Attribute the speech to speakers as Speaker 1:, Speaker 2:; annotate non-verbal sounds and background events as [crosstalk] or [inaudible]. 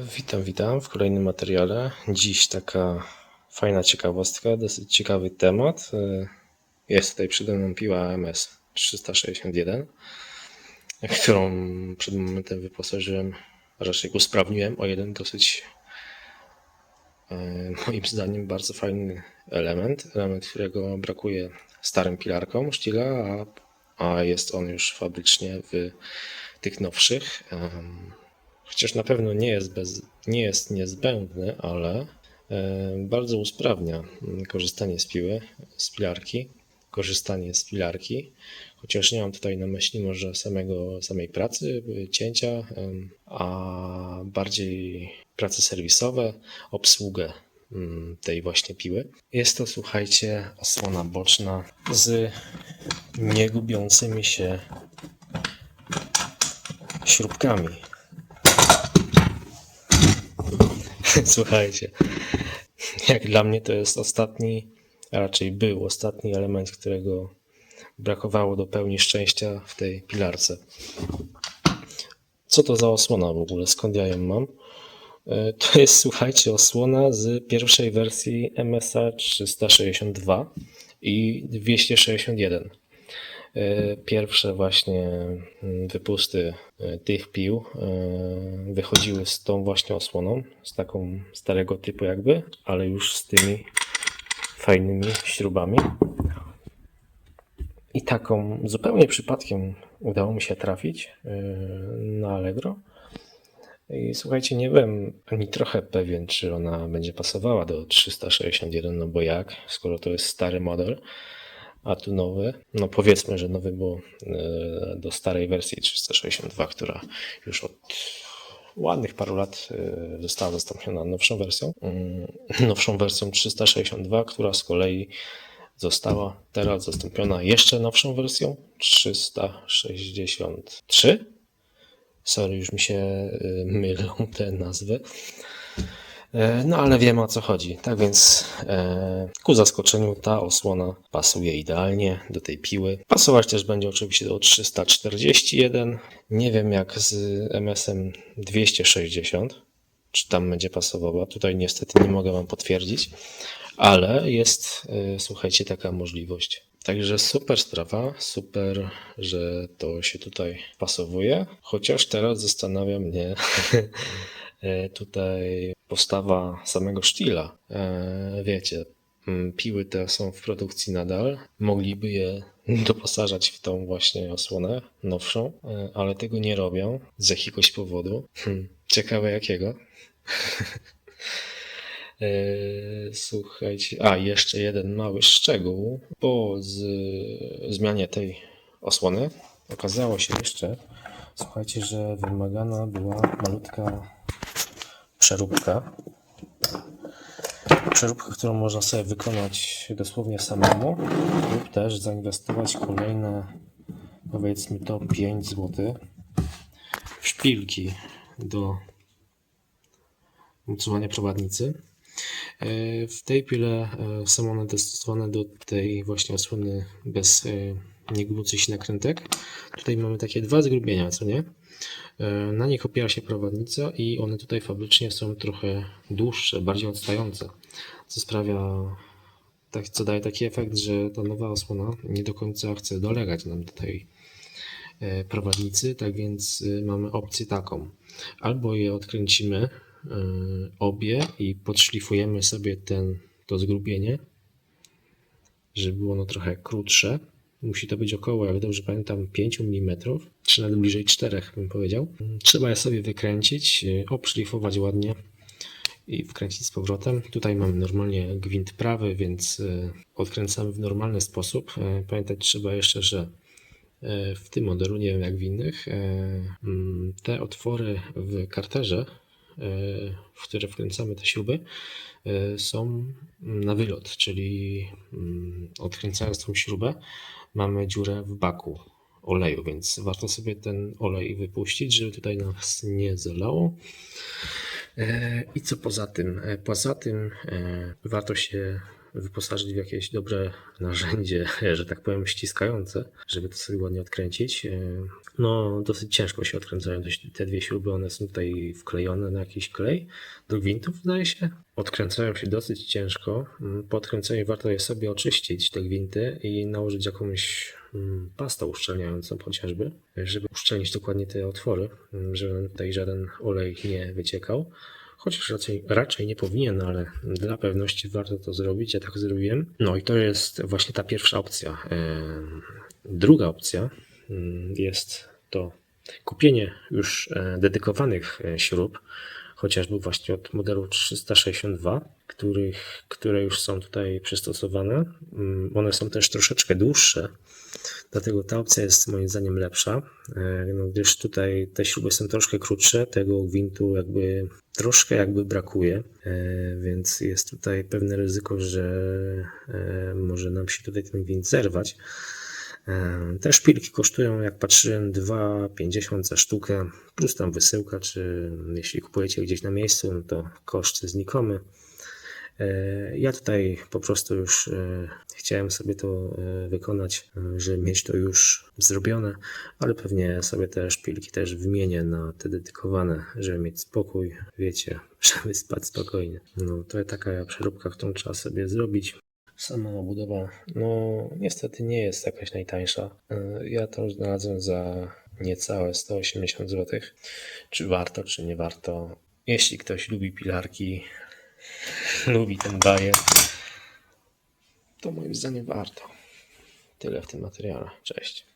Speaker 1: Witam, witam w kolejnym materiale. Dziś taka fajna ciekawostka, dosyć ciekawy temat. E, Jest tutaj przede mną piła MS 361, którą przed momentem wyposażyłem, a raczej usprawniłem o jeden dosyć e, moim zdaniem bardzo fajny element, element, którego brakuje starym pilarkom Stila, a, a jest on już fabrycznie w tych nowszych. Chociaż na pewno nie jest, bez, nie jest niezbędny, ale e, bardzo usprawnia mm, korzystanie z piły, z pilarki, korzystanie z pilarki. Chociaż nie mam tutaj na myśli może samego, samej pracy, y, cięcia, a bardziej prace serwisowe, obsługę mm, tej właśnie piły. Jest to, słuchajcie, osłona boczna z niegubiącymi się śrubkami. Słuchajcie, jak dla mnie to jest ostatni, a raczej był ostatni element, którego brakowało do pełni szczęścia w tej pilarce. Co to za osłona w ogóle? Skąd ja ją mam? E, To jest, słuchajcie, osłona z pierwszej wersji MSA 362 i 261. E, Pierwsze właśnie mm, wypusty e, tych pił e, wychodziły z tą właśnie osłoną, z taką starego typu jakby, ale już z tymi fajnymi śrubami. I taką zupełnie przypadkiem udało mi się trafić na Allegro. I słuchajcie, nie byłem ani trochę pewien, czy ona będzie pasowała do 361, no bo jak, skoro to jest stary model, a tu nowy. No powiedzmy, że nowy, bo e, do starej wersji 362, która już od ładnych paru lat e, została zastąpiona nowszą wersją. Mm, Nowszą wersją 362, która z kolei została teraz zastąpiona jeszcze nowszą wersją 363. Sorry, już mi się e, mylą te nazwy. E, No ale wiemy o co chodzi. Tak więc e, ku zaskoczeniu ta osłona pasuje idealnie do tej piły. Pasować też będzie oczywiście do 341. Nie wiem jak z MS-em 260. Czy tam będzie pasowała. Tutaj niestety nie mogę Wam potwierdzić, ale jest, e, słuchajcie, taka możliwość. Także super sprawa, super, że to się tutaj pasowuje. Chociaż teraz zastanawia mnie [laughs] e, tutaj postawa samego sztila. E, Wiecie, piły te są w produkcji nadal. Mogliby je [laughs] doposażać w tą właśnie osłonę nowszą, e, ale tego nie robią z jakiegoś powodu. Hmm, Ciekawe jakiego. [laughs] E, Słuchajcie, a jeszcze jeden mały szczegół. Po z, zmianie tej osłony okazało się jeszcze, słuchajcie, że wymagana była malutka przeróbka. Przeróbka, którą można sobie wykonać dosłownie samemu lub też zainwestować kolejne powiedzmy to 5 zł w szpilki do mocowania prowadnicy. E, W tej pile e, są one dostosowane do tej właśnie osłony bez e, niegubiących się nakrętek. Tutaj mamy takie dwa zgrubienia, co nie? E, Na nich opiera się prowadnica i one tutaj fabrycznie są trochę dłuższe, bardziej odstające, co sprawia, tak, co daje taki efekt, że ta nowa osłona nie do końca chce dolegać nam do tej e, prowadnicy, tak więc y, mamy opcję taką. Albo je odkręcimy obie i podszlifujemy sobie ten, to zgrubienie, żeby było ono trochę krótsze. Musi to być około, jak dobrze pamiętam, 5 mm, czy nawet bliżej 4 bym powiedział. Trzeba je sobie wykręcić, y, obszlifować ładnie i wkręcić z powrotem. Tutaj mamy normalnie gwint prawy, więc y, odkręcamy w normalny sposób. Y, Pamiętać trzeba jeszcze, że w tym modelu, nie wiem jak w innych, mm, te otwory w karterze, w które wkręcamy te śruby, y, są na wylot, czyli mm, odkręcając tą śrubę, mamy dziurę w baku oleju, więc warto sobie ten olej wypuścić, żeby tutaj nas nie zalało. E, I co poza tym? E, Poza tym e, warto się wyposażyć w jakieś dobre narzędzie, [laughs] że tak powiem, ściskające, żeby to sobie ładnie odkręcić. E, No, dosyć ciężko się odkręcają te dwie śruby, one są tutaj wklejone na jakiś klej do gwintów, zdaje się. Odkręcają się dosyć ciężko. Mm, Po odkręceniu warto je sobie oczyścić, te gwinty, i nałożyć jakąś mm, pastą uszczelniającą chociażby, żeby uszczelnić dokładnie te otwory, mm, żeby tutaj żaden olej nie wyciekał. Chociaż raczej, raczej nie powinien, ale dla pewności warto to zrobić. Ja tak zrobiłem. No i to jest właśnie ta pierwsza opcja. Druga opcja mm, jest to kupienie już e, dedykowanych e, śrub, chociażby właśnie od modelu 362, których, które już są tutaj przystosowane. Mm, One są też troszeczkę dłuższe, dlatego ta opcja jest moim zdaniem lepsza, e, no, gdyż tutaj te śruby są troszkę krótsze, tego gwintu jakby troszkę jakby brakuje, e, więc jest tutaj pewne ryzyko, że e, może nam się tutaj ten gwint zerwać. Te szpilki kosztują, jak patrzyłem, 2,50 za sztukę, plus tam wysyłka, czy jeśli kupujecie gdzieś na miejscu, no to koszt znikomy. E, Ja tutaj po prostu już e, chciałem sobie to e, wykonać, żeby mieć to już zrobione, ale pewnie sobie te szpilki też wymienię na te dedykowane, żeby mieć spokój, wiecie, [laughs] żeby spać spokojnie. No to taka przeróbka, którą trzeba sobie zrobić. Sama obudowa, no niestety nie jest jakaś najtańsza. E, Ja to znalazłem za niecałe 180 zł. Czy warto, czy nie warto? Jeśli ktoś lubi pilarki, [laughs] lubi ten bajer, to moim zdaniem warto. Tyle w tym materiale. Cześć.